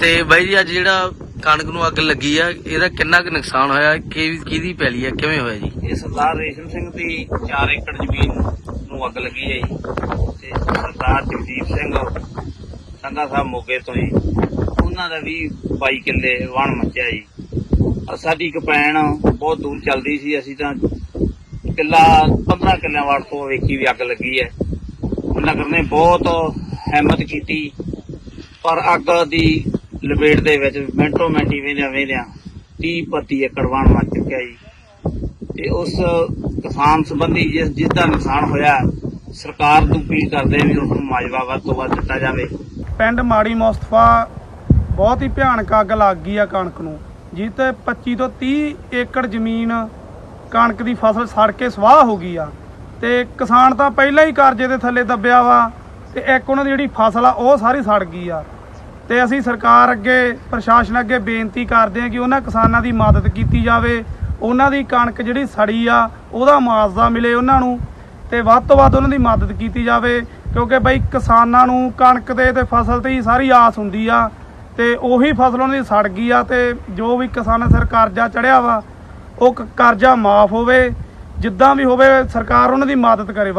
ਤੇ ਬਾਈ ਜੀ, ਅੱਜ ਜਿਹੜਾ ਕਣਕ ਨੂੰ ਅੱਗ ਲੱਗੀ ਆ, ਇਹਦਾ ਕਿੰਨਾ ਕੁ ਨੁਕਸਾਨ ਹੋਇਆ? ਕਿ ਕਿਹਦੀ ਪੈਲੀ ਆ? ਕਿਵੇਂ ਹੋਇਆ ਜੀ? ਇਹ ਸਰਦਾਰ ਰੇਸ਼ਮ ਸਿੰਘ ਦੀ 4 ਏਕੜ ਜ਼ਮੀਨ ਨੂੰ ਅੱਗ ਲੱਗੀ ਹੈ ਜੀ। ਤੇ ਸਰਦਾਰ ਜਗਦੀਪ ਸਿੰਘ ਸੰਗਾ ਸਾਹਿਬ ਮੋਗੇ ਤੋਂ ਜੀ, ਉਹਨਾਂ ਦਾ ਵੀ 22 ਕਿੱਲੇ ਵਣ ਮੱਚਿਆ ਜੀ। ਅਹ ਸਾਡੀ ਕਪੈਣ ਬਹੁਤ ਦੂਰ ਚੱਲਦੀ ਸੀ, ਅਸੀਂ ਤਾਂ ਕਿੱਲਾ 15 ਕਿੱਲਿਆਂ ਵਾਰ ਤੋਂ ਵੇਖੀ ਵੀ ਅੱਗ ਲੱਗੀ ਹੈ। ਨਗਰ ਨੇ ਬਹੁਤ ਹਿੰਮਤ ਕੀਤੀ, ਪਰ ਅੱਗ ਦੀ ਲਪੇਟ ਦੇ ਵਿੱਚ ਮਿੰਟੋ ਮਿੰਟੀ ਵੇਂਦਿਆਂ ਵੇਂਦਿਆਂ 30 32 ਏਕੜ ਵਣ ਮੱਚ ਚੁੱਕਿਆ ਜੀ। ਤੇ ਉਸ ਕਿਸਾਨ ਸੰਬੰਧੀ ਜਿਸ ਜਿਸ ਦਾ ਨੁਕਸਾਨ ਹੋਇਆ, ਸਰਕਾਰ ਨੂੰ ਅਪੀਲ ਕਰਦੇ ਵੀ ਉਸ ਨੂੰ ਮਾਜਵਾ ਵੱਧ ਤੋਂ ਵੱਧ ਦਿੱਤਾ ਜਾਵੇ। ਪਿੰਡ ਮਾੜੀ ਮੁਸਤਫਾ ਬਹੁਤ ਹੀ ਭਿਆਨਕ ਅੱਗ ਲੱਗ ਗਈ ਆ ਕਣਕ ਨੂੰ। ਜਿਸ ਤੇ 25 ਤੋਂ 30 ਏਕੜ ਜ਼ਮੀਨ ਕਣਕ ਦੀ ਫਸਲ ਸੜ ਕੇ ਸਵਾਹ ਹੋ ਗਈ ਆ। ਤੇ ਕਿਸਾਨ ਤਾਂ ਪਹਿਲਾਂ ਹੀ ਕਰਜ਼ੇ ਦੇ ਥੱਲੇ ਦੱਬਿਆ ਵਾ ਤੇ ਇੱਕ ਉਹਨਾਂ ਦੀ ਜਿਹੜੀ ਫਸਲ ਆ, ਉਹ ਸਾਰੀ ਸੜ ਗਈ ਆ। ਤੇ ਅਸੀਂ ਸਰਕਾਰ ਅੱਗੇ, ਪ੍ਰਸ਼ਾਸਨ ਅੱਗੇ ਬੇਨਤੀ ਕਰਦੇ ਹਾਂ ਕਿ ਉਹਨਾਂ ਕਿਸਾਨਾਂ ਦੀ ਮਦਦ ਕੀਤੀ ਜਾਵੇ। ਉਹਨਾਂ ਦੀ ਕਣਕ ਜਿਹੜੀ ਸੜੀ ਆ, ਉਹਦਾ ਮੁਆਵਜ਼ਾ ਮਿਲੇ ਉਹਨਾਂ ਨੂੰ ਤੇ ਵੱਧ ਤੋਂ ਵੱਧ ਉਹਨਾਂ ਦੀ ਮਦਦ ਕੀਤੀ ਜਾਵੇ। ਕਿਉਂਕਿ ਬਈ ਕਿਸਾਨਾਂ ਨੂੰ ਕਣਕ ਦੇ ਤੇ ਫਸਲ ਤੇ ਹੀ ਸਾਰੀ ਆਸ ਹੁੰਦੀ ਆ ਤੇ ਉਹੀ ਫਸਲ ਉਹਨਾਂ ਦੀ ਸੜ ਗਈ ਆ ਤੇ ਜੋ ਵੀ ਕਿਸਾਨਾਂ ਸਿਰ ਕਰਜ਼ਾ ਚੜਿਆ ਵਾ, ਉਹ ਕ- ਕਰਜ਼ਾ ਮਾਫ ਹੋਵੇ, ਜਿੱਦਾਂ ਵੀ ਹੋਵੇ ਸਰਕਾਰ ਉਹਨਾਂ ਦੀ ਮਦਦ ਕਰੇ।